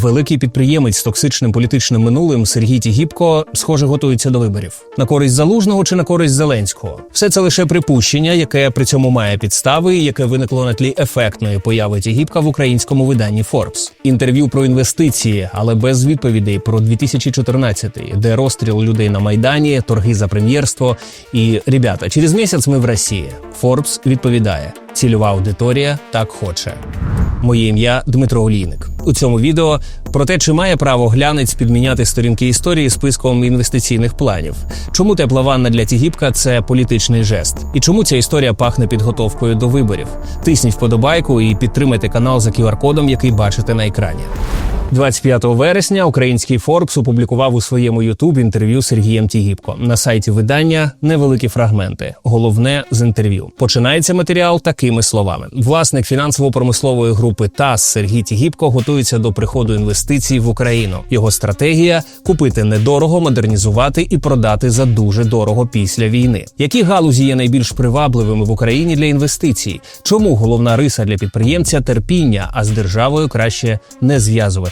Великий підприємець з токсичним політичним минулим Сергій Тігіпко, схоже, готується до виборів на користь залужного чи на користь Зеленського. Все це лише припущення, яке при цьому має підстави, яке виникло на тлі ефектної появи Тігіпка в українському виданні Forbes. Інтерв'ю про інвестиції, але без відповідей про 2014-й, де розстріл людей на майдані, торги за прем'єрство. І ребята, через місяць ми в Росії. Forbes відповідає: цільова аудиторія так хоче. Моє ім'я Дмитро Олійник. У цьому відео про те, чи має право глянець підміняти сторінки історії списком інвестиційних планів, чому тепла ванна для Тігіпка це політичний жест, і чому ця історія пахне підготовкою до виборів. Тисніть вподобайку і підтримайте канал за QR-кодом, який бачите на екрані. 25 вересня український Форбс опублікував у своєму Ютуб інтерв'ю з Сергієм Тігіпко. На сайті видання невеликі фрагменти. Головне з інтерв'ю. Починається матеріал такими словами: власник фінансово-промислової групи ТАС Сергій Тігіпко готується до приходу інвестицій в Україну. Його стратегія купити недорого, модернізувати і продати за дуже дорого після війни. Які галузі є найбільш привабливими в Україні для інвестицій? Чому головна риса для підприємця терпіння, а з державою краще не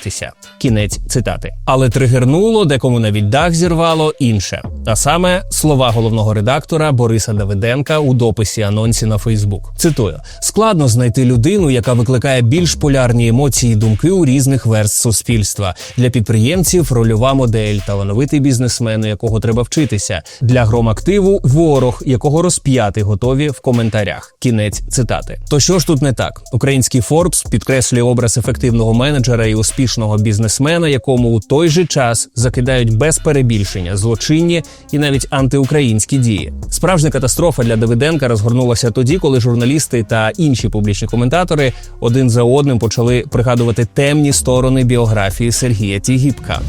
зв'язуватися? Кінець цитати. Але тригернуло, декому навіть дах зірвало інше. А саме слова головного редактора Бориса Давиденка у дописі анонсі на Фейсбук. Цитую: складно знайти людину, яка викликає більш полярні емоції і думки у різних верст суспільства. Для підприємців рольова модель, талановитий бізнесмен, у якого треба вчитися. Для громактиву ворог, якого розп'яти готові в коментарях. Кінець цитати. То що ж тут не так? Український Форбс підкреслює образ ефективного менеджера і успішного бізнесмена, якому у той же час закидають без перебільшення злочинні і навіть антиукраїнські дії. Справжня катастрофа для Давиденка розгорнулася тоді, коли журналісти та інші публічні коментатори один за одним почали пригадувати темні сторони біографії Сергія Тігіпка.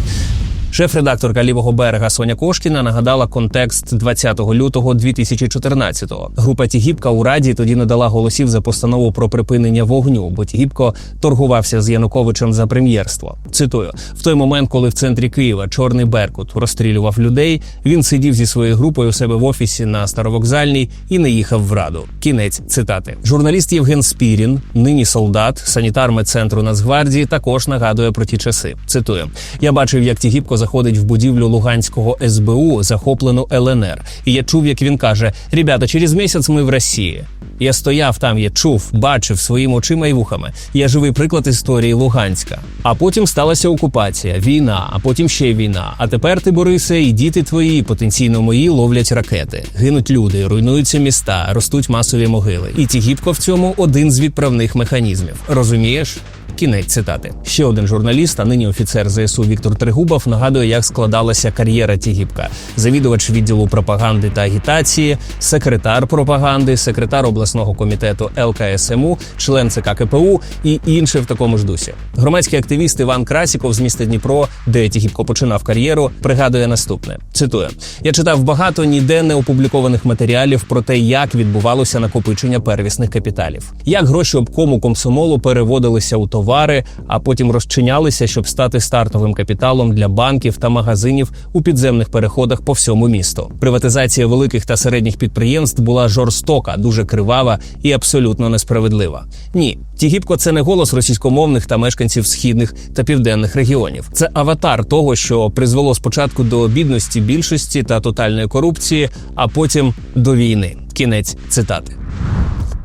Шеф-редакторка лівого берега Соня Кошкіна нагадала контекст 20 лютого 2014-го. Група Тігіпка у раді тоді надала голосів за постанову про припинення вогню, бо Тігіпко торгувався з Януковичем за прем'єрство. Цитую: в той момент, коли в центрі Києва чорний Беркут розстрілював людей, він сидів зі своєю групою у себе в офісі на старовокзальній і не їхав в раду. Кінець цитати. Журналіст Євген Спірін, нині солдат, санітар медцентру Нацгвардії, також нагадує про ті часи. Цитую: я бачив, як Тігіпко заходить в будівлю Луганського СБУ, захоплену ЛНР. І я чув, як він каже: Ребята, через місяць ми в Росії. Я стояв там, я чув, бачив своїми очима і вухами. Я живий приклад історії Луганська. А потім сталася окупація, війна, а потім ще війна. А тепер ти, Борисе, і діти твої, потенційно мої, ловлять ракети. Гинуть люди, руйнуються міста, ростуть масові могили. І Тігіпко в цьому один з відправних механізмів. Розумієш? Кінець цитати. Ще один журналіст, а нині офіцер ЗСУ Віктор Тригубов нагадує, як складалася кар'єра Тігіпка. Завідувач відділу пропаганди та агітації, секретар пропаганди, секретар обласного комітету ЛКСМУ, член ЦК КПУ і інше в такому ж дусі. Громадський активіст Іван Красіков з міста Дніпро, де Тігіпко починав кар'єру, пригадує наступне: цитую: я читав багато ніде не опублікованих матеріалів про те, як відбувалося накопичення первісних капіталів, як гроші обкому комсомолу переводилися у товари, а потім розчинялися, щоб стати стартовим капіталом для банків та магазинів у підземних переходах по всьому місту. Приватизація великих та середніх підприємств була жорстока, дуже кривава і абсолютно несправедлива. Ні, Тігіпко це не голос російськомовних та мешканців східних та південних регіонів. Це аватар того, що призвело спочатку до бідності більшості та тотальної корупції, а потім до війни. Кінець цитати.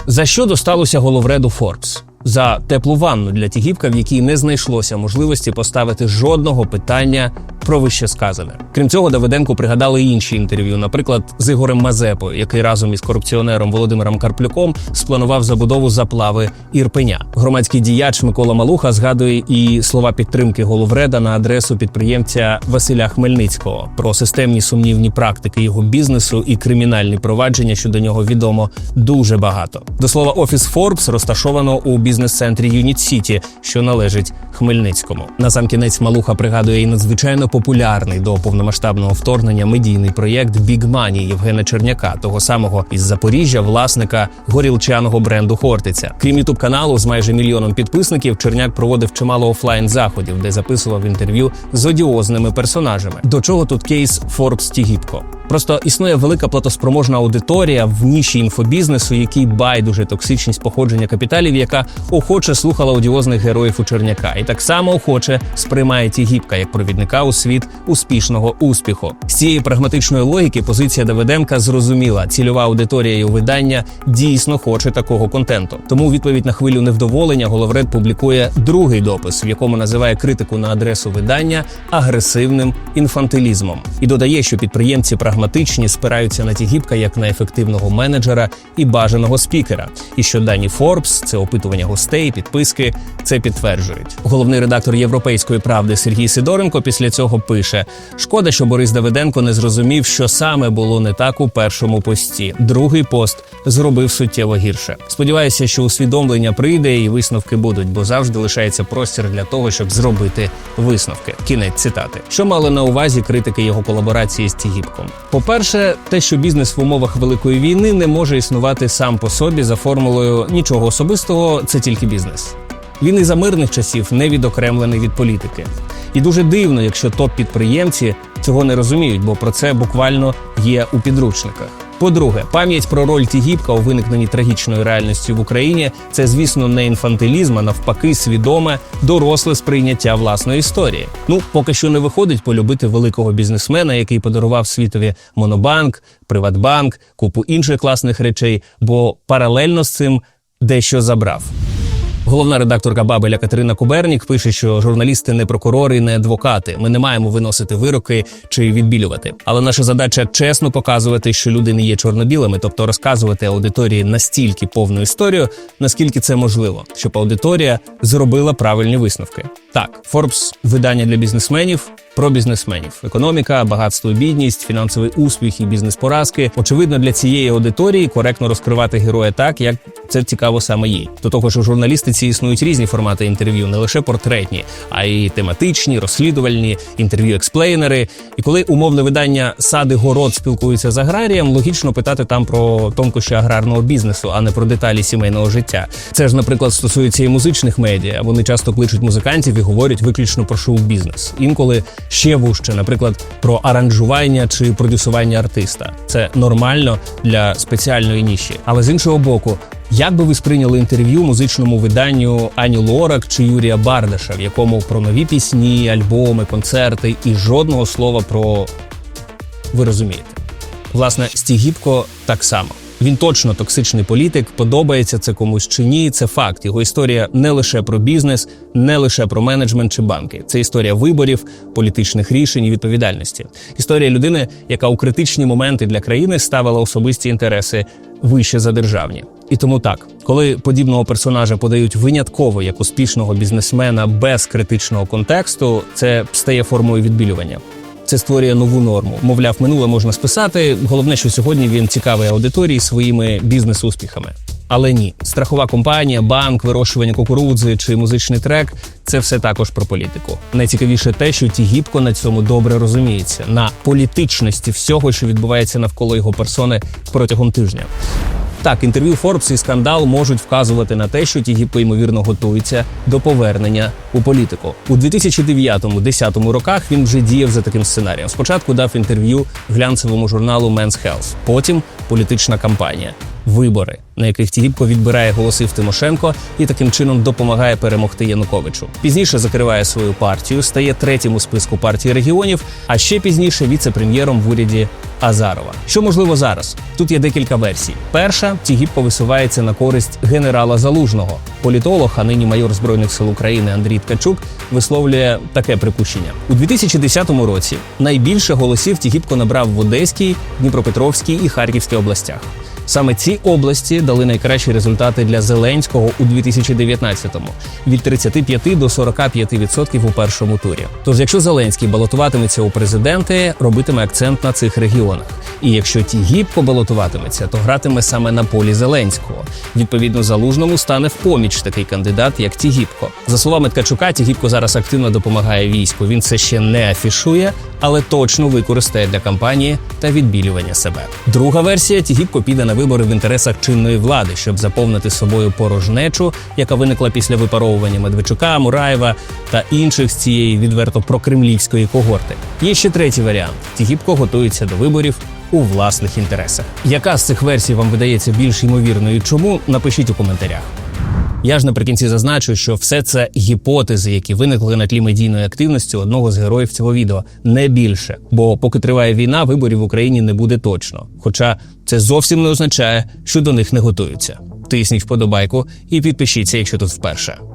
За що досталося головреду Форбс? За теплу ванну для Тігіпка, в якій не знайшлося можливості поставити жодного питання про вище сказане. Крім цього, Давиденко пригадали інші інтерв'ю, наприклад, з Ігорем Мазепою, який разом із корупціонером Володимиром Карплюком спланував забудову заплави Ірпеня. Громадський діяч Микола Малуха згадує і слова підтримки головреда на адресу підприємця Василя Хмельницького про системні сумнівні практики його бізнесу і кримінальні провадження щодо нього відомо дуже багато. До слова, офіс Forbes розташовано у бізнес-центрі Юніт Сіті, що належить Хмельницькому. Насамкінець Малуха пригадує і надзвичайно популярний до повномасштабного вторгнення медійний проєкт Money Євгена Черняка, того самого із Запоріжжя, власника горілчаного бренду Хортиця. Крім ютуб каналу з майже мільйоном підписників, Черняк проводив чимало офлайн заходів, де записував інтерв'ю з одіозними персонажами. До чого тут кейс Forbes Тігіпко? Просто існує велика платоспроможна аудиторія в ніші інфобізнесу, який байдуже токсичність походження капіталів, яка охоче слухала одіозних героїв у Черняка, і так само охоче сприймає Тігіпка як провідника у світ успішного успіху. З цієї прагматичної логіки позиція Давиденка зрозуміла. Цільова аудиторія його видання дійсно хоче такого контенту. Тому у відповідь на хвилю невдоволення Головред публікує другий допис, в якому називає критику на адресу видання агресивним інфантилізмом, і додає, що підприємці прагматичні спираються на Тігіпка як на ефективного менеджера і бажаного спікера. І що дані Forbes, це опитування гостей, підписки, це підтверджують. Головний редактор Європейської правди Сергій Сидоренко після цього пише: шкода, що Борис Давиденко не зрозумів, що саме було не так у першому пості. Другий пост зробив суттєво гірше. Сподіваюся, що усвідомлення прийде і висновки будуть, бо завжди лишається простір для того, щоб зробити висновки. Кінець цитати. Що мали на увазі критики його колаборації з Тігіпком? По-перше, те, що бізнес в умовах великої війни не може існувати сам по собі за формулою нічого особистого, це тільки бізнес. Він і за мирних часів не відокремлений від політики. І дуже дивно, якщо топ-підприємці цього не розуміють, бо про це буквально є у підручниках. По-друге, пам'ять про роль Тігіпка у виникненні трагічної реальності в Україні це, звісно, не інфантилізм, а навпаки, свідоме, доросле сприйняття власної історії. Ну, поки що не виходить полюбити великого бізнесмена, який подарував світові Монобанк, Приватбанк, купу інших класних речей, бо паралельно з цим дещо забрав. Головна редакторка Бабеля Катерина Кубернік пише, що журналісти не прокурори, не адвокати. Ми не маємо виносити вироки чи відбілювати. Але наша задача чесно показувати, що люди не є чорно-білими, тобто розказувати аудиторії настільки повну історію, наскільки це можливо, щоб аудиторія зробила правильні висновки. Так, Forbes – видання для бізнесменів. Про бізнесменів, економіка, багатство, бідність, фінансовий успіх і бізнес-поразки. Очевидно, для цієї аудиторії коректно розкривати героя так, як це цікаво саме їй. До того ж, у журналістиці існують різні формати інтерв'ю, не лише портретні, а й тематичні, розслідувальні, інтерв'ю-експлейнери. І коли умовне видання сади город спілкуються з аграрієм, логічно питати там про тонкощі аграрного бізнесу, а не про деталі сімейного життя. Це ж, наприклад, стосується і музичних медіа. Вони часто кличуть музикантів і говорять виключно про шоу-бізнес. Інколи ще вужче, наприклад, про аранжування чи продюсування артиста. Це нормально для спеціальної ніші. Але з іншого боку, як би ви сприйняли інтерв'ю музичному виданню Ані Лорак чи Юрія Бардаша, в якому про нові пісні, альбоми, концерти і жодного слова про ви розумієте? Власне, Стігіпко так само. Він точно токсичний політик, подобається це комусь чи ні. Це факт. Його історія не лише про бізнес, не лише про менеджмент чи банки. Це історія виборів, політичних рішень і відповідальності. Історія людини, яка у критичні моменти для країни ставила особисті інтереси вище за державні. І тому так, коли подібного персонажа подають винятково як успішного бізнесмена без критичного контексту, це стає формою відбілювання. Це створює нову норму. Мовляв, минуле можна списати. Головне, що сьогодні він цікавий аудиторії своїми бізнес-успіхами. Але ні, страхова компанія, банк, вирощування кукурудзи чи музичний трек це все також про політику. Найцікавіше те, що Тігіпко на цьому добре розуміється на політичності всього, що відбувається навколо його персони протягом тижня. Так, інтерв'ю Форбс і скандал можуть вказувати на те, що Тігіпи, ймовірно, готується до повернення у політику. У 2009-2010 роках він вже діяв за таким сценарієм. Спочатку дав інтерв'ю глянцевому журналу Men's Health, потім політична кампанія. Вибори, на яких Тігіпко відбирає голоси в Тимошенко і таким чином допомагає перемогти Януковичу. Пізніше закриває свою партію, стає третім у списку партії регіонів, а ще пізніше віце-прем'єром в уряді Азарова. Що можливо зараз? Тут є декілька версій. Перша Тігіпко висувається на користь генерала Залужного. Політолог, а нині майор збройних сил України Андрій Ткачук висловлює таке припущення у 2010 році. Найбільше голосів Тігіпко набрав в Одеській, Дніпропетровській і Харківській областях. Саме ці області дали найкращі результати для Зеленського у 2019-му – від 35 до 45% у першому турі. Тож, якщо Зеленський балотуватиметься у президенти, робитиме акцент на цих регіонах. І якщо Тігіпко балотуватиметься, то гратиме саме на полі Зеленського. Відповідно, залужному стане в поміч такий кандидат, як Тігіпко. За словами Ткачука, Тігіпко зараз активно допомагає війську. Він це ще не афішує, але точно використає для кампанії та відбілювання себе. Друга версія Тігіпко піде на на вибори в інтересах чинної влади, щоб заповнити собою порожнечу, яка виникла після випаровування Медведчука, Мураєва та інших з цієї відверто прокремлівської когорти. Є ще третій варіант: ті гібко готуються до виборів у власних інтересах. Яка з цих версій вам видається більш ймовірною? Чому напишіть у коментарях. Я ж наприкінці зазначу, що все це гіпотези, які виникли на тлі медійної активності одного з героїв цього відео, не більше. Бо поки триває війна, виборів в Україні не буде точно. Хоча це зовсім не означає, що до них не готуються. Тисніть вподобайку і підпишіться, якщо тут вперше.